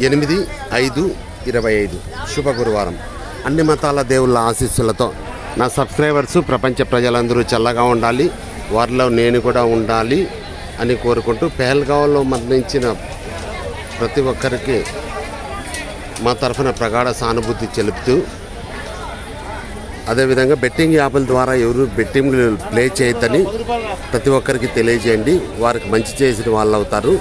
ఎనిమిది ఐదు ఇరవై ఐదు. శుభ గురువారం. అన్ని మతాల దేవుళ్ళ ఆశీస్సులతో నా సబ్స్క్రైబర్స్ ప్రపంచ ప్రజలందరూ చల్లగా ఉండాలి. వారిలో నేను కూడా ఉండాలి అని కోరుకుంటూ పెహల్గావ్లో మరణించిన ప్రతి ఒక్కరికి మా తరఫున ప్రగాఢ సానుభూతి చెలుపుతూ అదేవిధంగా బెట్టింగ్ యాప్ల ద్వారా ఎవరు బెట్టింగ్ ప్లే చేయొద్దని ప్రతి ఒక్కరికి తెలియజేయండి. వారికి మంచి చేసిన వాళ్ళు అవుతారు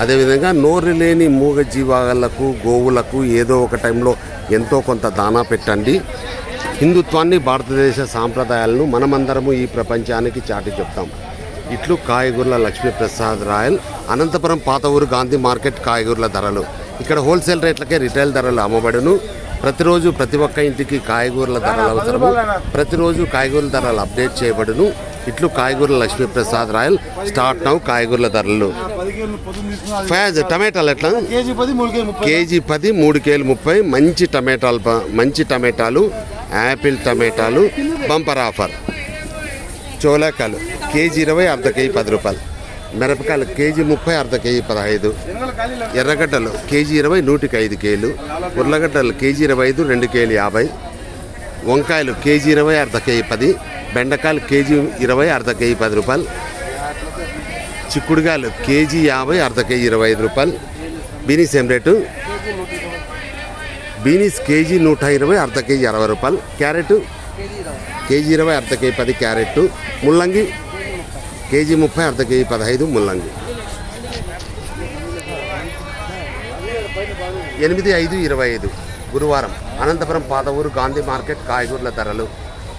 అదేవిధంగా నోరు లేని మూగ జీవాలకు గోవులకు ఏదో ఒక టైంలో ఎంతో కొంత దానా పెట్టండి. హిందుత్వాన్ని భారతదేశ సాంప్రదాయాలను మనమందరము ఈ ప్రపంచానికి చాటి చెప్తాం. ఇట్లు కాయగూరల లక్ష్మీప్రసాద్ రాయల్ అనంతపురం పాత ఊరు గాంధీ మార్కెట్ కాయగూరల ధరలు. ఇక్కడ హోల్సేల్ రేట్లకే రిటైల్ ధరలు అమ్మబడును. ప్రతిరోజు ప్రతి ఒక్క ఇంటికి కాయగూరల ధరలు అవసరము. ప్రతిరోజు కాయగూరల ధరలు అప్డేట్ చేయబడును. ఇట్లు కాయగూరల లక్ష్మీప్రసాద్ రాయల్. స్టార్ట్ నౌ కాయగూరల ధరలు. ఫ్యాజ్ టమాటాలు ఎట్లా? కేజీ పది మూడు ముప్పై కేలు ముప్పై. మంచి టమాటాలు మంచి టమాటాలు యాపిల్ టమాటాలు బంపర్ ఆఫర్. చోలాకాలు కేజీ ఇరవై అర్ధ కేజీ పది రూపాయలు. మిరపకాయలు కేజీ ముప్పై అర్ధ కేజీ పదహైదు. ఎర్రగడ్డలు కేజీ ఇరవై నూటికి ఐదు కేలు. ఉర్లగడ్డలు కేజీ ఇరవై ఐదు రెండు కేలు యాభై. వంకాయలు కేజీ ఇరవై అర్ధ కేజీ పది. బెండకాయలు కేజీ ఇరవై అర్ధ కేజీ పది రూపాయలు. చిక్కుడుకాయలు కేజీ యాభై అర్ధ కేజీ ఇరవై ఐదు రూపాయలు. బీనీస్ ఏం రేటు? బీనీస్ కేజీ నూట ఇరవై అర్ధ కేజీ అరవై రూపాయలు. క్యారెట్? కేజీ ఇరవై అర్ధ కేజీ పది క్యారెట్. ముల్లంగి? కేజీ ముప్పై అర్ధ కేజీ పదహైదు ముల్లంగి. ఎనిమిది ఐదు ఇరవై ఐదు. గురువారం అనంతపురం పాత ఊరు గాంధీ మార్కెట్ కాయగూరల ధరలు.